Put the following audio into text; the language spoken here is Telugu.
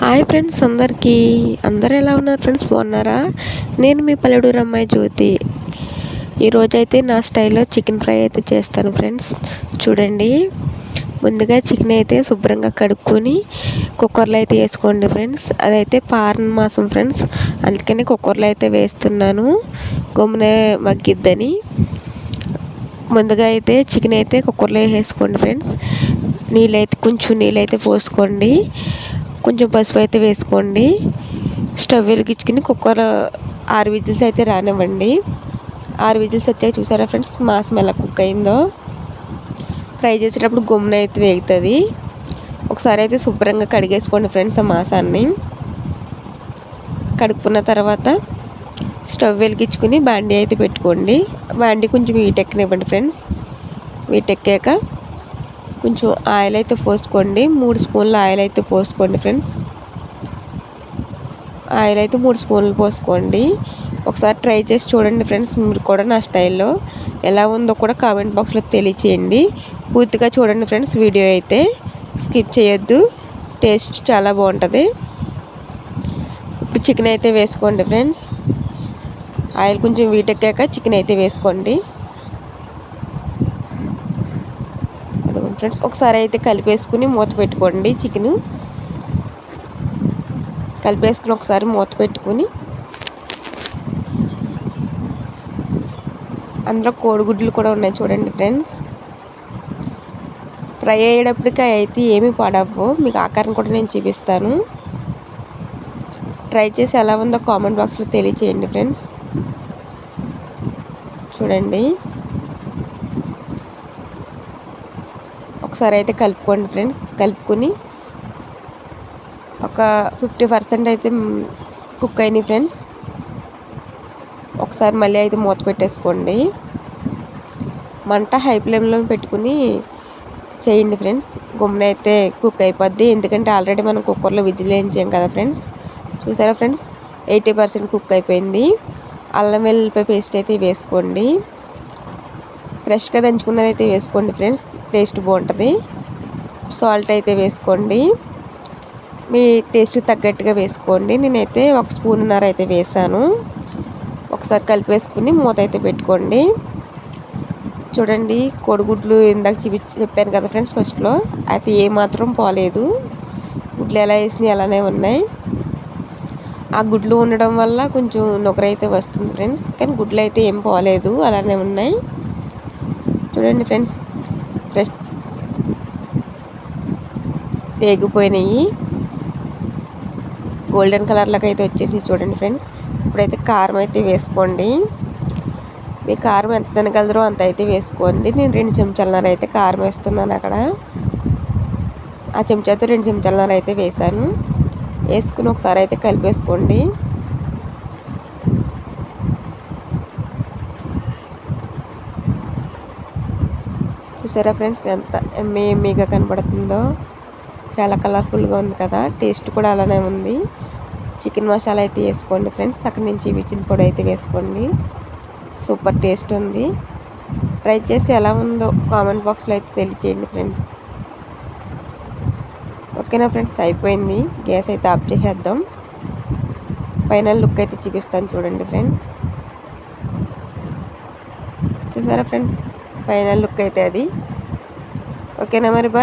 హాయ్ ఫ్రెండ్స్ అందరికీ. అందరు ఎలా ఉన్నారు ఫ్రెండ్స్? బాగున్నారా? నేను మీ పల్లెటూరు అమ్మాయి జ్యోతి. ఈరోజైతే నా స్టైల్లో చికెన్ ఫ్రై అయితే చేస్తాను ఫ్రెండ్స్. చూడండి. ముందుగా చికెన్ అయితే శుభ్రంగా కడుక్కొని కుక్కర్లో అయితే వేసుకోండి ఫ్రెండ్స్. అదైతే పారన్ మాసం ఫ్రెండ్స్. అందుకని కుక్కర్లో అయితే వేస్తున్నాను. గమ్మునే మగ్గిద్దని. ముందుగా అయితే చికెన్ అయితే కుక్కర్లో వేసుకోండి ఫ్రెండ్స్. నీళ్ళైతే కొంచెం నీళ్ళైతే పోసుకోండి. కొంచెం పసుపు అయితే వేసుకోండి. స్టవ్ వెలిగించుకుని కుక్కర్ ఆరు విజిల్స్ అయితే రానివ్వండి. ఆరు విజిల్స్ వచ్చాయి చూసారా ఫ్రెండ్స్? మాసం ఎలా కుక్ అయిందో. ఫ్రై చేసేటప్పుడు గుమ్మ అయితే వేగుతుంది. ఒకసారి అయితే శుభ్రంగా కడిగేసుకోండి ఫ్రెండ్స్ ఆ మాసాన్ని. కడుక్కున్న తర్వాత స్టవ్ వెలిగించుకుని బాండీ అయితే పెట్టుకోండి. బాండీ కొంచెం వీటెక్కనివ్వండి ఫ్రెండ్స్. వీటెక్కాక కొంచెం ఆయిల్ అయితే పోసుకోండి. మూడు స్పూన్ల ఆయిల్ అయితే పోసుకోండి ఫ్రెండ్స్. ఆయిల్ అయితే మూడు స్పూన్లు పోసుకోండి. ఒకసారి ట్రై చేసి చూడండి ఫ్రెండ్స్ మీరు కూడా నా స్టైల్లో ఎలా ఉందో కూడా కామెంట్ బాక్స్లో తెలియచేయండి. పూర్తిగా చూడండి ఫ్రెండ్స్ వీడియో అయితే స్కిప్ చేయొద్దు. టేస్ట్ చాలా బాగుంటుంది. ఇప్పుడు చికెన్ అయితే వేసుకోండి ఫ్రెండ్స్. ఆయిల్ కొంచెం వీటెక్కాక చికెన్ అయితే వేసుకోండి. ఫ్రెండ్స్ ఒకసారి అయితే కలిపేసుకుని మూత పెట్టుకోండి చికెన్. కలిపేసుకుని ఒకసారి మూత పెట్టుకుని అందులో కోడిగుడ్లు కూడా ఉన్నాయి చూడండి ఫ్రెండ్స్. ఫ్రై అయ్యేటప్పటికి అయితే ఏమీ పాడవ్వు మీకు ఆకారం కూడా నేను చూపిస్తాను. ట్రై చేసి ఎలా ఉందో కామెంట్ బాక్స్లో తెలియచేయండి ఫ్రెండ్స్. చూడండి. ఒకసారి అయితే కలుపుకోండి ఫ్రెండ్స్. కలుపుకొని ఒక ఫిఫ్టీ పర్సెంట్ అయితే కుక్ అయినాయి ఫ్రెండ్స్. ఒకసారి మళ్ళీ అయితే మూత పెట్టేసుకోండి. మంట హై ఫ్లేమ్లో పెట్టుకుని చేయండి ఫ్రెండ్స్. గుమ్మన అయితే కుక్ అయిపోద్ది. ఎందుకంటే ఆల్రెడీ మనం కుక్కర్లో విజిల్ వేయించాం కదా ఫ్రెండ్స్. చూసారా ఫ్రెండ్స్? ఎయిటీ పర్సెంట్ కుక్ అయిపోయింది. అల్లం వెల్లిపాయ పేస్ట్ అయితే వేసుకోండి. ఫ్రెష్గా దంచుకున్నది అయితే వేసుకోండి ఫ్రెండ్స్. టేస్ట్ బాగుంటుంది. సాల్ట్ అయితే వేసుకోండి. మీ టేస్ట్కి తగ్గట్టుగా వేసుకోండి. నేనైతే ఒక స్పూన్నర అయితే వేసాను. ఒకసారి కలిపేసుకుని మూత అయితే పెట్టుకోండి. చూడండి కోడిగుడ్లు ఇందాక చూపి చెప్పాను కదా ఫ్రెండ్స్ ఫస్ట్లో. అయితే ఏమాత్రం పోలేదు. గుడ్లు ఎలా వేసినాయి అలానే ఉన్నాయి. ఆ గుడ్లు ఉండడం వల్ల కొంచెం నొకరైతే వస్తుంది ఫ్రెండ్స్. కానీ గుడ్లు అయితే ఏం పోలేదు అలానే ఉన్నాయి. చూడండి ఫ్రెండ్స్. ఫ్రెష్ తేగిపోయినాయి. గోల్డెన్ కలర్లోకి అయితే వచ్చేసి చూడండి ఫ్రెండ్స్. ఇప్పుడైతే కారం అయితే వేసుకోండి. మీ కారం ఎంత తినగలరో అంత అయితే వేసుకోండి. నేను రెండు చెంచాలన్నర అయితే కారం వేస్తున్నాను అక్కడ. ఆ చెంచాతో రెండు చెంచాలన్నర అయితే వేసాను వేసుకుని ఒకసారి అయితే కలిపేసుకోండి. చూసారా ఫ్రెండ్స్ ఎంత ఎమ్మె ఎమ్మెగా కనబడుతుందో? చాలా కలర్ఫుల్గా ఉంది కదా? టేస్ట్ కూడా అలానే ఉంది. చికెన్ మసాలా అయితే వేసుకోండి ఫ్రెండ్స్. అక్కడి నుంచి విచిన్ పొడి అయితే వేసుకోండి. సూపర్ టేస్ట్ ఉంది. ట్రై చేసి ఎలా ఉందో కామెంట్ బాక్స్లో అయితే తెలియచేయండి ఫ్రెండ్స్. ఓకేనా ఫ్రెండ్స్? అయిపోయింది. గ్యాస్ అయితే ఆఫ్ చేసేద్దాం. ఫైనల్ లుక్ అయితే చూపిస్తాను చూడండి ఫ్రెండ్స్. చూసారా ఫ్రెండ్స్? ఫైనల్ లుక్ అయితే అది. ఓకేనా మరి బాయ్?